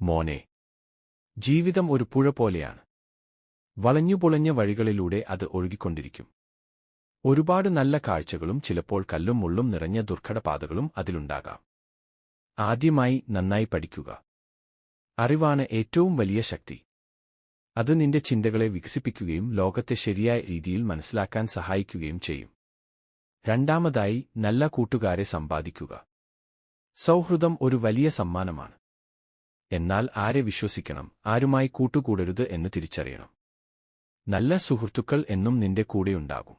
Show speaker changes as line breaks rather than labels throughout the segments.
മോനെ ജീവിതം ഒരു പുഴ പോലെയാണ്. വളഞ്ഞുപൊളഞ്ഞ വഴികളിലൂടെ അത് ഒഴുകിക്കൊണ്ടിരിക്കും. ഒരുപാട് നല്ല കാഴ്ചകളും ചിലപ്പോൾ കല്ലും മുള്ളും നിറഞ്ഞ ദുർഘടപാതകളും അതിലുണ്ടാകാം. ആദ്യമായി നന്നായി പഠിക്കുക. അറിവാണ് ഏറ്റവും വലിയ ശക്തി. അത് നിന്റെ ചിന്തകളെ വികസിപ്പിക്കുകയും ലോകത്തെ ശരിയായ രീതിയിൽ മനസ്സിലാക്കാൻ സഹായിക്കുകയും ചെയ്യും. രണ്ടാമതായി നല്ല കൂട്ടുകാരെ സമ്പാദിക്കുക. സൗഹൃദം ഒരു വലിയ സമ്മാനമാണ്. എന്നാൽ ആരെ വിശ്വസിക്കണം? ആരുമായി കൂട്ടുകൂടരുത് എന്ന് തിരിച്ചറിയണം. നല്ല സുഹൃത്തുക്കൾ എന്നും നിന്റെ കൂടെയുണ്ടാകും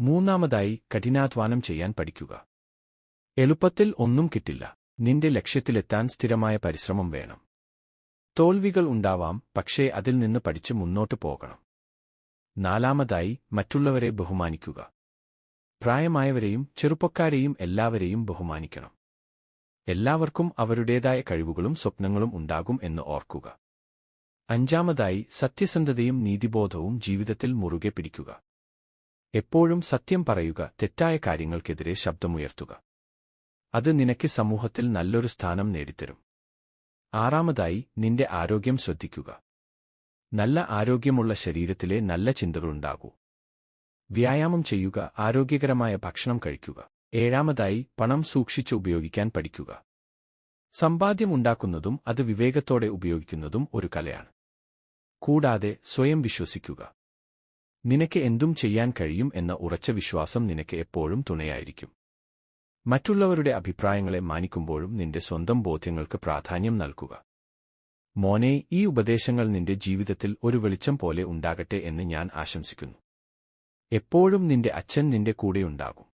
മൂന്നാമതായി കഠിനാധ്വാനം ചെയ്യാൻ പഠിക്കുക. എളുപ്പത്തിൽ ഒന്നും കിട്ടില്ല. നിന്റെ ലക്ഷ്യത്തിലെത്താൻ സ്ഥിരമായ പരിശ്രമം വേണം. തോൽവികൾ ഉണ്ടാവാം പക്ഷേ അതിൽ നിന്ന് പഠിച്ച് മുന്നോട്ട് പോകണം. നാലാമതായി മറ്റുള്ളവരെ ബഹുമാനിക്കുക. പ്രായമായവരെയും ചെറുപ്പക്കാരെയും എല്ലാവരെയും ബഹുമാനിക്കണം. എല്ലാവർക്കും അവരുടേതായ കഴിവുകളും സ്വപ്നങ്ങളും ഉണ്ടാകും എന്ന് ഓർക്കുക. അഞ്ചാമതായി സത്യസന്ധതയും നീതിബോധവും ജീവിതത്തിൽ മുറുകെ പിടിക്കുക. എപ്പോഴും സത്യം പറയുക തെറ്റായ കാര്യങ്ങൾക്കെതിരെ ശബ്ദമുയർത്തുക. അത് നിനക്ക് സമൂഹത്തിൽ നല്ലൊരു സ്ഥാനം നേടിത്തരും. ആറാമതായി നിന്റെ ആരോഗ്യം ശ്രദ്ധിക്കുക. നല്ല ആരോഗ്യമുള്ള ശരീരത്തിലെ നല്ല ചിന്തകളുണ്ടാകൂ. വ്യായാമം ചെയ്യുക ആരോഗ്യകരമായ ഭക്ഷണം കഴിക്കുക. ഏഴാമതായി പണം സൂക്ഷിച്ച് ഉപയോഗിക്കാൻ പഠിക്കുക. സമ്പാദ്യം ഉണ്ടാക്കുന്നതും അത് വിവേകത്തോടെ ഉപയോഗിക്കുന്നതും ഒരു കലയാണ്. കൂടാതെ സ്വയം വിശ്വസിക്കുക. നിനക്ക് എന്തും ചെയ്യാൻ കഴിയും എന്ന ഉറച്ച വിശ്വാസം നിനക്ക് എപ്പോഴും തുണയായിരിക്കും. മറ്റുള്ളവരുടെ അഭിപ്രായങ്ങളെ മാനിക്കുമ്പോഴും നിന്റെ സ്വന്തം ബോധ്യങ്ങൾക്ക് പ്രാധാന്യം നൽകുക. മോനെ ഈ ഉപദേശങ്ങൾ നിന്റെ ജീവിതത്തിൽ ഒരു വെളിച്ചം പോലെ ഉണ്ടാകട്ടെ എന്ന് ഞാൻ ആശംസിക്കുന്നു. എപ്പോഴും നിന്റെ അച്ഛൻ നിന്റെ കൂടെയുണ്ടാകും.